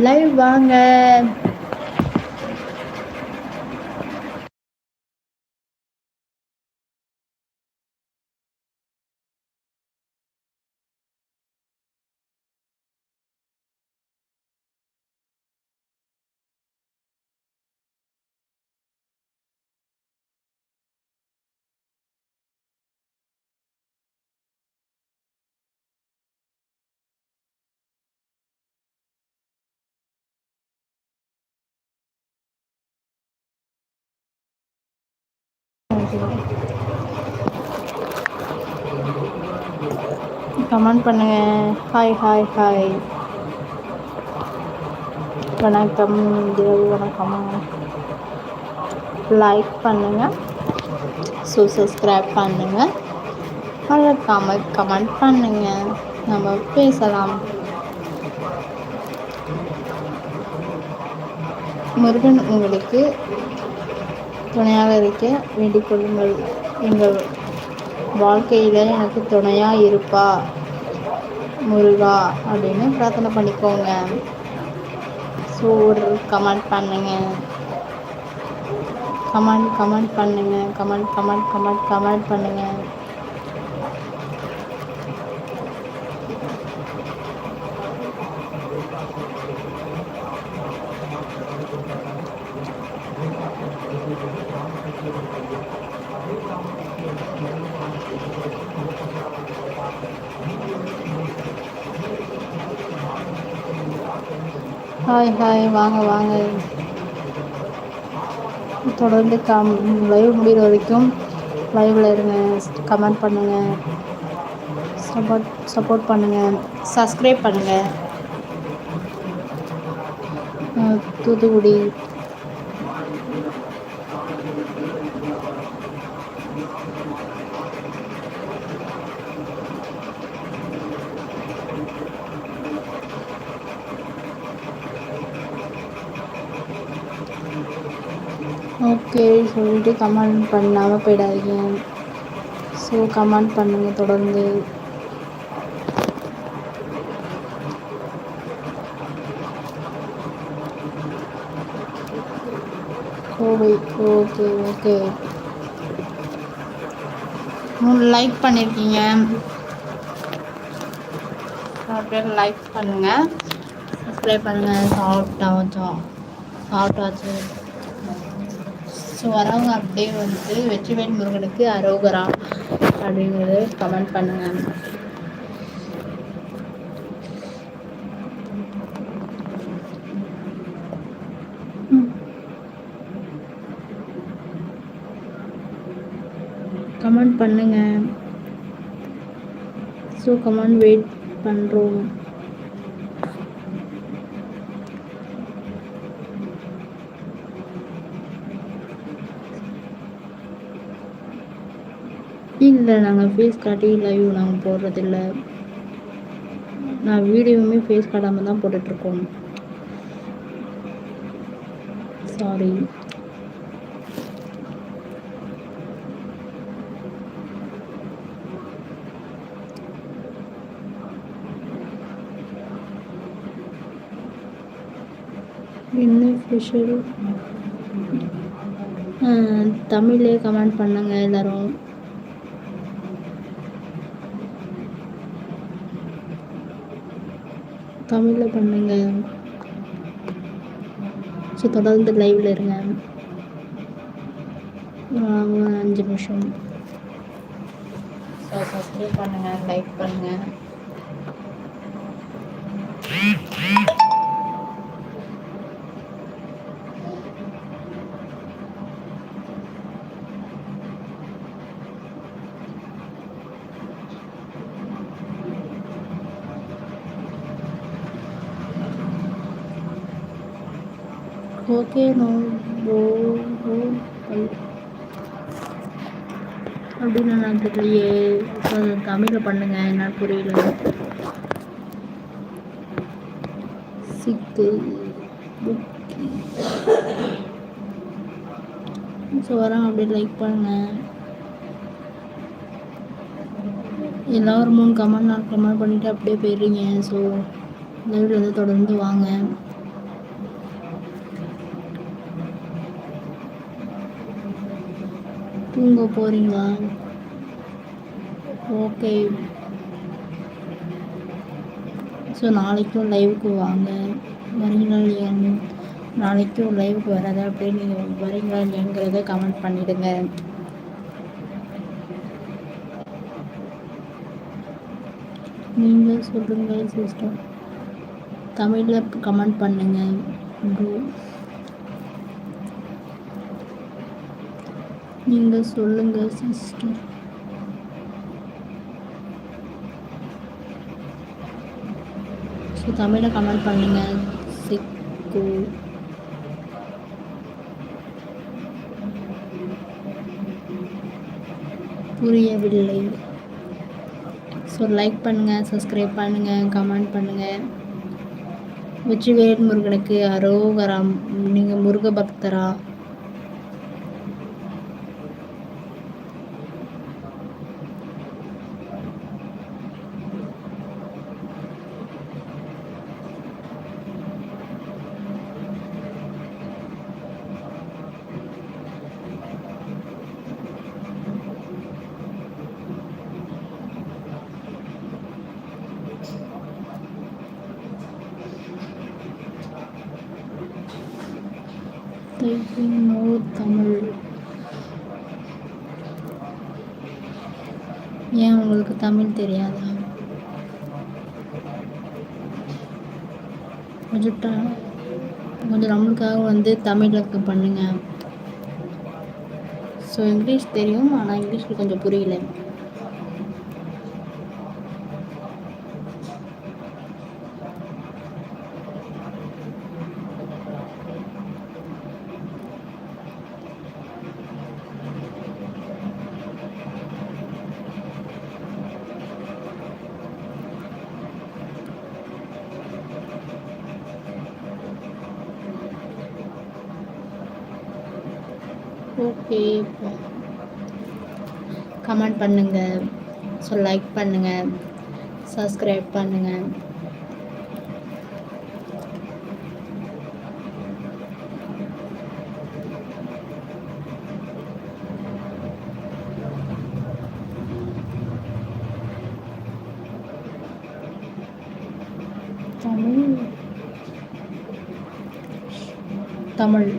Live வாங்க. Comment பண்ணுங்க. Hi hi hi வணக்கம். இரவு வணக்கம். லைக் பண்ணுங்கள் ஸோ சப்ஸ்கிரைப் பண்ணுங்கள் மறக்காமல் கமெண்ட் பண்ணுங்கள் நம்ம பேசலாம். முருகன் உங்களுக்கு துணையாக இருக்க வேண்டிக் கொள்ளுங்கள். எங்கள் வாழ்க்கையில் எனக்கு துணையாக இருப்பா முருகா அப்படின்னு பிரார்த்தனை பண்ணிக்கோங்க. ஸோ ஒரு கமெண்ட் பண்ணுங்க. கமெண்ட் கமெண்ட் பண்ணுங்க. கமெண்ட் கமெண்ட் கமெண்ட் கமெண்ட் பண்ணுங்கள் ஹாய் ஹாய் வாங்க வாங்க. தொடர்ந்து கம் லைவ் முடிகிற வரைக்கும் லைவில் இருங்க. கமெண்ட் பண்ணுங்கள் சப்போர்ட் சப்போர்ட் பண்ணுங்கள் சப்ஸ்கிரைப் பண்ணுங்கள் தூத்துக்குடி. சரி சொல்லிட்டு கமெண்ட் பண்ணாமல் போயிடாதீங்க. ஸோ கமெண்ட் பண்ணுங்கள் தொடர்ந்து. Kovai okay okay. மூணு லைக் பண்ணியிருக்கீங்க பேர் லைக் பண்ணுங்கள் சப்ஸ்கிரைப் பண்ணுங்கள் சாப்பிட்டாச்சும் சாப்பிட்டாச்சு ஸோ வரவங்க அப்படியே வந்து வெற்றிவேல் முருகனுக்கு அரோகரா அப்படிங்கிறது கமெண்ட் பண்ணுங்கள் கமெண்ட் பண்ணுங்கள் ஸோ கமெண்ட் வெயிட் பண்ணுறோம் இல்லை நாங்கள் ஃபேஸ் காட்டி லைவ் நாங்கள் போடுறதில்ல. நான் வீடியோவுமே ஃபேஸ் காட்டாமல் தான் போட்டுட்ருக்கோம். சாரி என்ன ஃபிஷர் தமிழ்லேயே கமெண்ட் பண்ணுங்க எல்லோரும். தமிழில் பண்ணுங்க. ஸோ தொடர்ந்து லைவில் இருங்க. அஞ்சு நிமிஷம். ஸோ சப்ஸ்கிரைப் பண்ணுங்கள் லைக் பண்ணுங்கள் ஓகே நோ அப்படின்னு நான் தெரியலையே தமிழில் பண்ணுங்க என்ன புரியல சிக்கு ஸோ வரேன் அப்படியே லைக் பண்ணுங்கள் எல்லோரும் மூணு கமெண்ட் நாலு கமெண்ட் பண்ணிவிட்டு அப்படியே போயிடுறீங்க ஸோ லைவ்லேருந்து தொடர்ந்து வாங்க தூங்க போகிறீங்களா ஓகே ஸோ நாளைக்கும் லைவுக்கு வாங்க. வரீங்களா இல்லையா நாளைக்கும் லைவுக்கு வராத? அப்படியே நீங்கள் வரீங்களா இல்லையாங்கிறத கமெண்ட் பண்ணிவிடுங்க நீங்கள் சொல்லுங்கள் சிஸ்டர் தமிழில் கமெண்ட் பண்ணுங்கள் ப்ரோ நீங்கள் சொல்லுங்கள் சிஸ்டர் ஸோ தமிழை கமெண்ட் பண்ணுங்கள் சிக்கு. புரியவில்லை. ஸோ லைக் பண்ணுங்கள் சப்ஸ்கிரைப் பண்ணுங்கள் கமெண்ட் பண்ணுங்கள் வெற்றிவேல் முருகனுக்கு அரோகரா நீங்கள் முருக பக்தரா நோ தமிழ். ஏன் உங்களுக்கு தமிழ் தெரியாதா? கொஞ்சம் கொஞ்சம் நம்மளுக்காக வந்து தமிழில் பண்ணுங்கள் ஸோ இங்கிலீஷ் தெரியும் ஆனால் இங்கிலீஷில் கொஞ்சம் புரியல. ஓகே கமெண்ட் பண்ணுங்கள் ஸோ லைக் பண்ணுங்கள் சப்ஸ்கிரைப் பண்ணுங்கள் தமிழ் தமிழ்.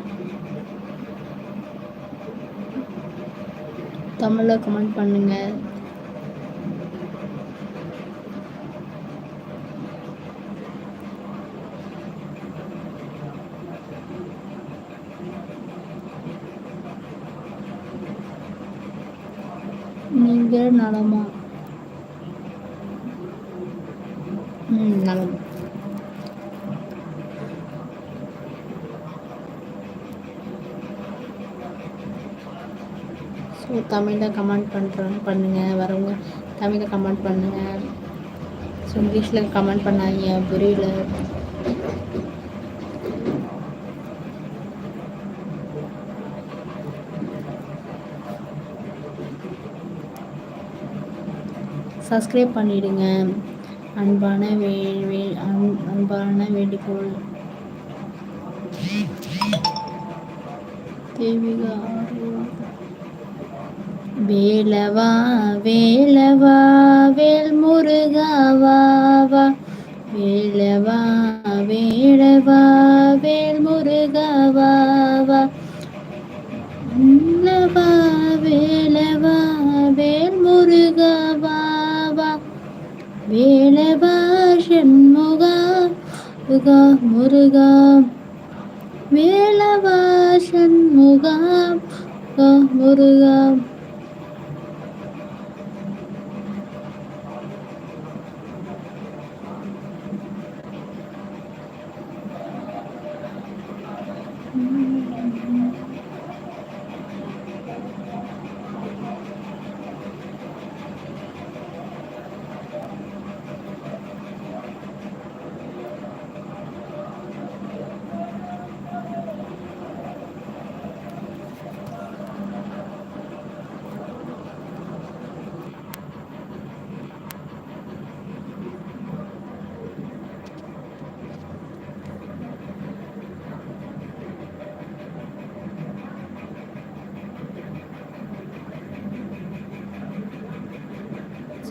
தமிழில் கமெண்ட் பண்ணுங்கள் நீங்கள் நலமா? ம் நலம். தமிழில் கமெண்ட் பண்ணுறோம் பண்ணுங்கள் வரவங்க தமிழில் கமெண்ட் பண்ணுங்கள் ஸோ இங்கிலீஷில் கமெண்ட் பண்ணாதீங்க. புரியல. சப்ஸ்கிரைப் பண்ணிவிடுங்க அன்பான வே வே அன்பான வேண்டுகோள். தேவிகா வேலவா வேலவா வேல் முருகாவா வேலவா வேலவா வேல் முருகாவா உள்ளவா வேலவா வேல் முருகாவா வேலவா சண்முகா முருகா வேலவா சண்முகா முருகா.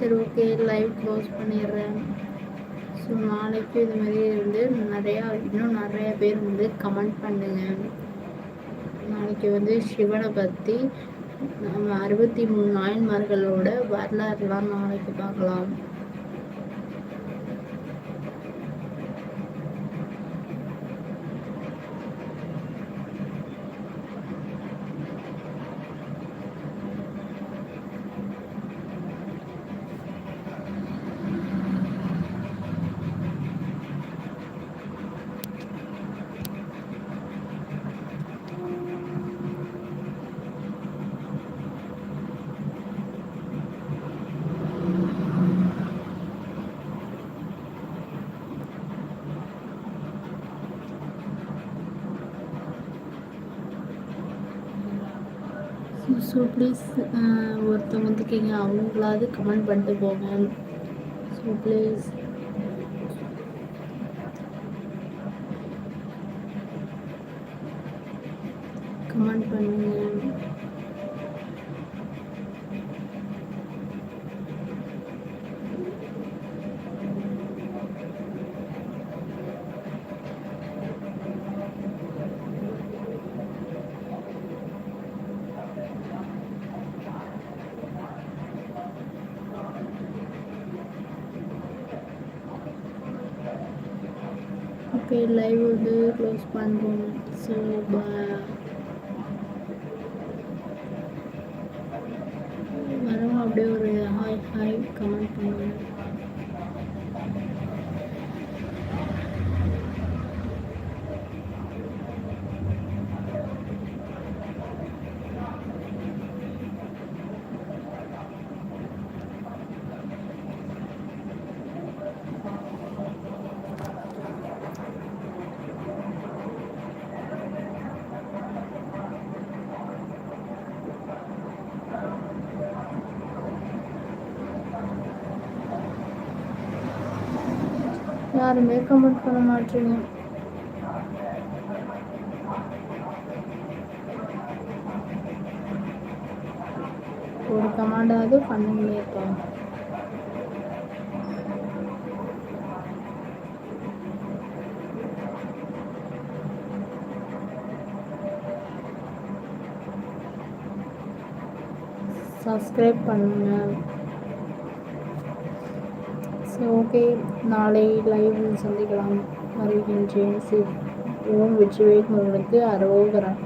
சரி ஓகே லைவ் க்ளோஸ் பண்ணிடுறேன். ஸோ நாளைக்கு இது மாதிரி வந்து நிறையா இன்னும் நிறையா பேர் வந்து கமெண்ட் பண்ணுங்கள் நாளைக்கு வந்து சிவனை பற்றி நம்ம அறுபத்தி மூணு நாயன்மார்களோட வரலாறுலாம் நாளைக்கு பார்க்கலாம். ஸோ ப்ளீஸ் uh, ஒருத்தவங்க வந்துருக்கீங்க அவங்களாவது கமெண்ட் பண்ணிட்டு போங்க. ஸோ ப்ளீஸ் கமெண்ட் பண்ணுங்கள் ஓகே லைவ் வந்து க்ளோஸ் பண்ணுறோம் ஸோ வரவங்க அப்படியே ஒரு ஹாய் ஹாய் கமெண்ட் பண்ணுங்கள் யாருமே கமெண்ட் பண்ண மாட்டீங்க ஒரு கமாண்டாவது பண்ணுங்களேப்பா சப்ஸ்கிரைப் பண்ணுங்கள் சரி ஓகே நாளை லைவில் சந்திக்கலாம். வருகின்றேன். சி ஓம் வெற்றிவேல் உங்களுக்கு அரோகரன்